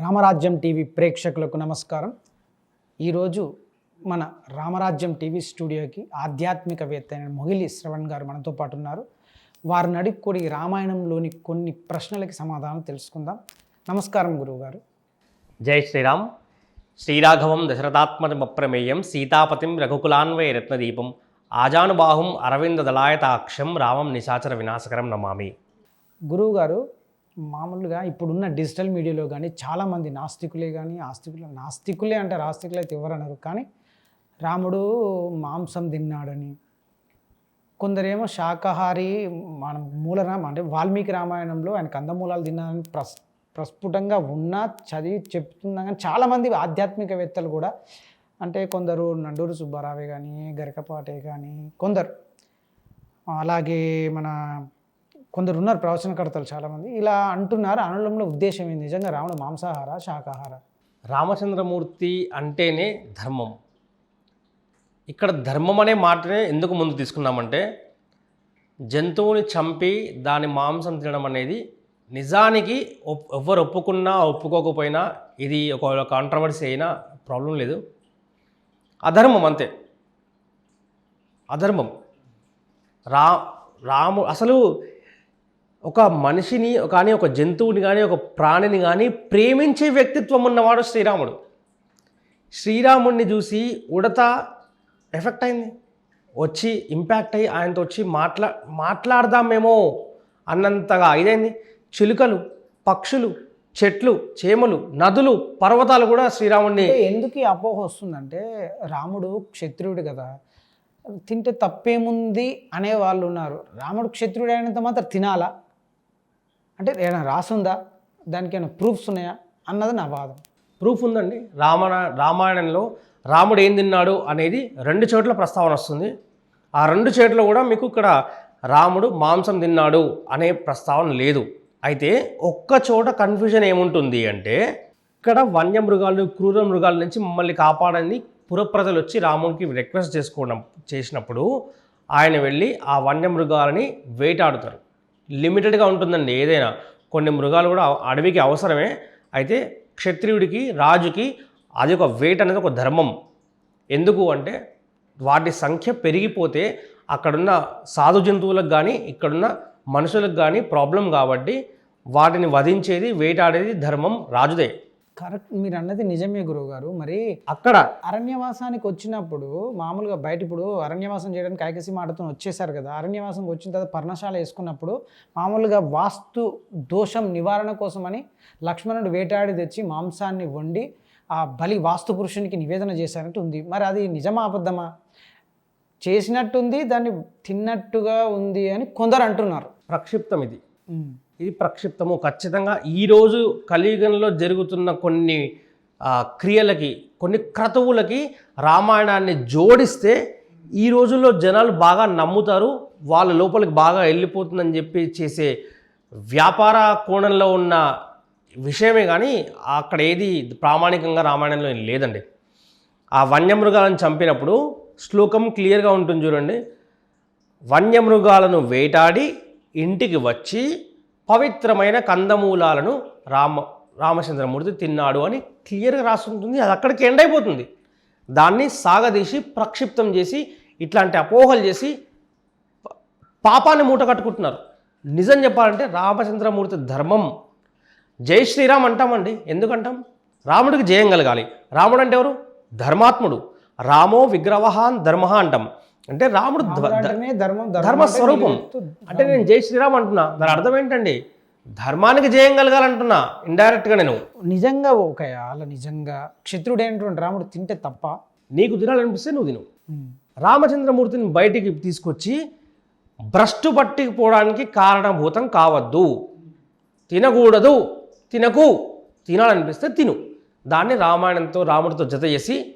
రామరాజ్యం TV ప్రేక్షకులకు నమస్కారం. ఈరోజు మన రామరాజ్యం టీవీ స్టూడియోకి ఆధ్యాత్మికవేత్త అయిన మొగిలి శ్రవణ్ గారు మనతో పాటు ఉన్నారు. వారిని అడిగి కూడా ఈ రామాయణంలోని కొన్ని ప్రశ్నలకి సమాధానం తెలుసుకుందాం. నమస్కారం గురువుగారు. జై శ్రీరామ్. శ్రీరాఘవం దశరథాత్మజమప్రమేయం సీతాపతిం రఘుకులాన్వయ రత్నదీపం ఆజానుబాహుం అరవింద దళాయతాక్షం రామం నిశాచర వినాశకరం నమామి. గురువుగారు మామూలుగా ఇప్పుడున్న డిజిటల్ మీడియాలో కానీ చాలామంది నాస్తికులే కానీ ఆస్తికులు నాస్తికులే అంటారు ఆస్తికులు అయితే ఎవరన్నారు కానీ రాముడు మాంసం తిన్నాడని. కొందరేమో శాకాహారి మనం మూలరామ అంటే వాల్మీకి రామాయణంలో ఆయన కందమూలాలు తిన్నాడని ప్రస్ ప్రస్ఫుటంగా ఉన్నా చదివి చెప్తున్నా కానీ చాలామంది ఆధ్యాత్మికవేత్తలు కూడా అంటే కొందరు నండూరు సుబ్బారావే కానీ గరికపాటే కానీ కొందరు. అలాగే మన కొందరు ఉన్నారు ప్రవచనకర్తలు చాలామంది. ఇలా అంటున్నారు. అనడంలో ఉద్దేశం ఏంది? నిజంగా రాముడు మాంసాహార శాకాహార? రామచంద్రమూర్తి అంటేనే ధర్మం. ఇక్కడ ధర్మం అనే మాటనే ఎందుకు ముందు తీసుకున్నామంటే జంతువుని చంపి దాని మాంసం తినడం అనేది నిజానికి ఒప్ ఎవ్వరు ఒప్పుకున్నా ఒప్పుకోకపోయినా ఇది ఒక కాంట్రవర్సీ అయినా ప్రాబ్లం లేదు. అధర్మం అంతే. అధర్మం. రా రాము అసలు ఒక మనిషిని కానీ ఒక జంతువుని కానీ ఒక ప్రాణిని కానీ ప్రేమించే వ్యక్తిత్వం ఉన్నవాడు శ్రీరాముడు. శ్రీరాముడిని చూసి ఉడత ఎఫెక్ట్ అయింది. వచ్చి ఇంపాక్ట్ అయ్యి ఆయనతో వచ్చి మాట్లా మాట్లాడదామేమో అన్నంతగా ఇదైంది. చిలుకలు పక్షులు చెట్లు చేమలు నదులు పర్వతాలు కూడా శ్రీరాముడిని ఎందుకు అపోహ వస్తుందంటే రాముడు క్షత్రియుడు కదా. తింటే తప్పేముంది అనే వాళ్ళు ఉన్నారు. రాముడు క్షత్రియుడు అయినంత మాత్రం తినాలా? అంటే ఏమైనా రాసుందా? దానికి ఏమైనా ప్రూఫ్స్ ఉన్నాయా? అన్నది నా వాదం ప్రూఫ్ ఉందండి. రామాయణ రామాయణంలో రాముడు ఏం తిన్నాడు అనేది రెండు చోట్ల ప్రస్తావన వస్తుంది. ఆ రెండు చోట్ల కూడా మీకు ఇక్కడ రాముడు మాంసం తిన్నాడు అనే ప్రస్తావన లేదు. అయితే ఒక్క చోట కన్ఫ్యూజన్ ఏముంటుంది అంటే ఇక్కడ వన్యమృగాలు క్రూర మృగాల నుంచి మమ్మల్ని కాపాడని పురప్రజలు వచ్చి రాముడికి రిక్వెస్ట్ చేసుకోవడం చేసినప్పుడు ఆయన వెళ్ళి ఆ వన్యమృగాలని వేటాడుతారు. లిమిటెడ్గా ఉంటుందండి ఏదైనా. కొన్ని మృగాలు కూడా అడవికి అవసరమే. అయితే క్షత్రియుడికి రాజుకి అది ఒక వేట అనేది ఒక ధర్మం. ఎందుకు అంటే వాటి సంఖ్య పెరిగిపోతే అక్కడున్న సాధు జంతువులకు కానీ ఇక్కడున్న మనుషులకు కానీ ప్రాబ్లం కాబట్టి వాటిని వధించేది వేటాడేది ధర్మం రాజుదే. కరెక్ట్ మీరు అన్నది నిజమే గురువుగారు. మరి అక్కడ అరణ్యవాసానికి వచ్చినప్పుడు మామూలుగా బయట ఇప్పుడు అరణ్యవాసం చేయడానికి కాయకసి మాటతో వచ్చేసారు కదా. అరణ్యవాసంకి వచ్చిన తర్వాత పర్ణశాల వేసుకున్నప్పుడు మామూలుగా వాస్తు దోషం నివారణ కోసమని లక్ష్మణుడు వేటాడి తెచ్చి మాంసాన్ని వండి ఆ బలి వాస్తు పురుషునికి నివేదన చేశారంటే ఉంది. మరి అది నిజమా అబద్ధమా? చేసినట్టుంది దాన్ని తిన్నట్టుగా ఉంది అని కొందరు అంటున్నారు. ప్రక్షిప్తం ఇది. ఇది ప్రక్షిప్తము. ఖచ్చితంగా ఈరోజు కలియుగంలో జరుగుతున్న కొన్ని క్రియలకి కొన్ని క్రతువులకి రామాయణాన్ని జోడిస్తే ఈ రోజుల్లో జనాలు బాగా నమ్ముతారు. వాళ్ళ లోపలికి బాగా వెళ్ళిపోతుందని చెప్పి చేసే వ్యాపార కోణంలో ఉన్న విషయమే కానీ అక్కడ ఏది ప్రామాణికంగా రామాయణంలో ఏం లేదండి. ఆ వన్యమృగాలను చంపినప్పుడు శ్లోకం క్లియర్గా ఉంటుంది చూడండి. వన్యమృగాలను వేటాడి ఇంటికి వచ్చి పవిత్రమైన కందమూలాలను రామ రామచంద్రమూర్తి తిన్నాడు అని క్లియర్గా రాస్తుంటుంది అది అక్కడికి ఎండ్ అయిపోతుంది. దాన్ని సాగదీసి ప్రక్షిప్తం చేసి ఇట్లాంటి అపోహలు చేసి పాపాన్ని మూట కట్టుకుంటున్నారు. నిజం చెప్పాలంటే రామచంద్రమూర్తి ధర్మం. జై శ్రీరామ్ అంటామండి. ఎందుకంటాం? రాముడికి జయం కలగాలి. రాముడు అంటే ఎవరు? ధర్మాత్ముడు. రామో విగ్రవహాన్ ధర్మ అంటాం. అంటే రాముడు ధర్మం ధర్మ అంటే స్వరూపం. అంటే నేను జై శ్రీరామ్ అంటున్నా. దాని అర్థం ఏంటండి? ధర్మానికి జయం కలగాలంటున్నా ఇండైరెక్ట్గా నేను. నిజంగా ఒక అలా నిజంగా క్షత్రుడైనటువంటి రాముడు తింటే తప్ప నీకు తినాలనిపిస్తే నువ్వు తిను. రామచంద్రమూర్తిని బయటికి తీసుకొచ్చి భ్రష్టు పట్టిపోవడానికి కారణభూతం కావద్దు. తినకూడదు. తినకు. తినాలనిపిస్తే తిను. దాన్ని రామాయణంతో రాముడితో జత చేసి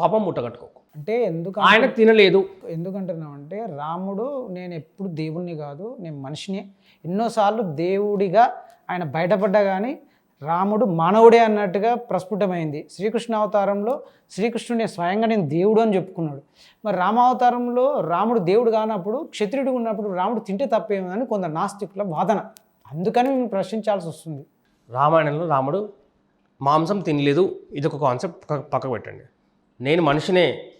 పాపం ముట్టగట్టుకోకు. అంటే ఎందుకు ఆయన తినలేదు. ఎందుకంటున్నామంటే రాముడు నేను ఎప్పుడు దేవుణ్ణి కాదు నేను మనిషిని. ఎన్నోసార్లు దేవుడిగా ఆయన బయటపడ్డా కానీ రాముడు మానవుడే అన్నట్టుగా ప్రస్ఫుటమైంది. శ్రీకృష్ణ అవతారంలో శ్రీకృష్ణుడే స్వయంగా నేను దేవుడు అని చెప్పుకున్నాడు. మరి రామావతారంలో రాముడు దేవుడు కానప్పుడు క్షత్రియుడు ఉన్నప్పుడు రాముడు తింటే తప్పేమని కొందరు నాస్తికుల వాదన. అందుకని మేము ప్రశ్నించాల్సి వస్తుంది. రామాయణంలో రాముడు మాంసం తినలేదు. ఇది ఒక కాన్సెప్ట్ పక్క- పక్కకు పెట్టండి. నేను మనిషినే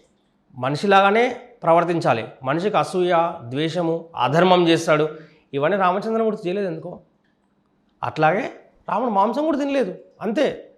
మనిషిలాగానే ప్రవర్తించాలి. మనిషికి అసూయ ద్వేషము అధర్మం చేస్తాడు. ఇవన్నీ రామచంద్రమూర్తి చేయలేదు ఎందుకో? అట్లాగే రాముడు మాంసం కూడా తినలేదు. అంతే.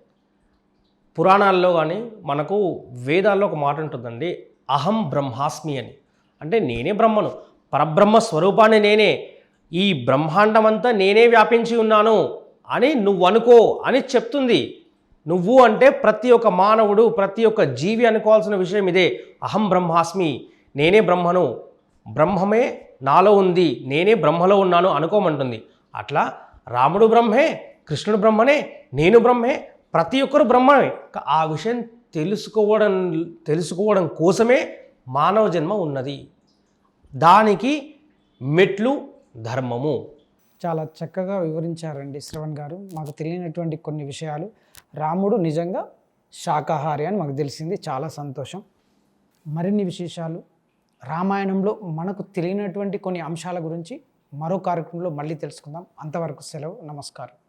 పురాణాల్లో కానీ మనకు వేదాల్లో ఒక మాట ఉంటుందండి అహం బ్రహ్మాస్మి అని. అంటే నేనే బ్రహ్మను. పరబ్రహ్మ స్వరూపాన్ని నేనే. ఈ బ్రహ్మాండమంతా నేనే వ్యాపించి ఉన్నాను అని నువ్వు అనుకో అని చెప్తుంది. నువ్వు అంటే ప్రతి ఒక్క మానవుడు ప్రతి ఒక్క జీవి అనుకోవాల్సిన విషయం ఇదే. అహం బ్రహ్మాస్మి నేనే బ్రహ్మను. బ్రహ్మమే నాలో ఉంది నేనే బ్రహ్మలో ఉన్నాను అనుకోమంటుంది. అట్లా రాముడు బ్రహ్మే కృష్ణుడు బ్రహ్మనే నేను బ్రహ్మే ప్రతి ఒక్కరు బ్రహ్మమే. ఆ విషయం తెలుసుకోవడం తెలుసుకోవడం కోసమే మానవ జన్మ ఉన్నది. దానికి మెట్లు ధర్మము. చాలా చక్కగా వివరించారండి శ్రవణ్ గారు. మాకు తెలియనటువంటి కొన్ని విషయాలు. రాముడు నిజంగా శాకాహారి అని మాకు తెలిసింది. చాలా సంతోషం. మరిన్ని విశేషాలు. రామాయణంలో మనకు తెలియనటువంటి కొన్ని అంశాల గురించి మరో కార్యక్రమంలో మళ్ళీ తెలుసుకుందాం. అంతవరకు సెలవు. నమస్కారం.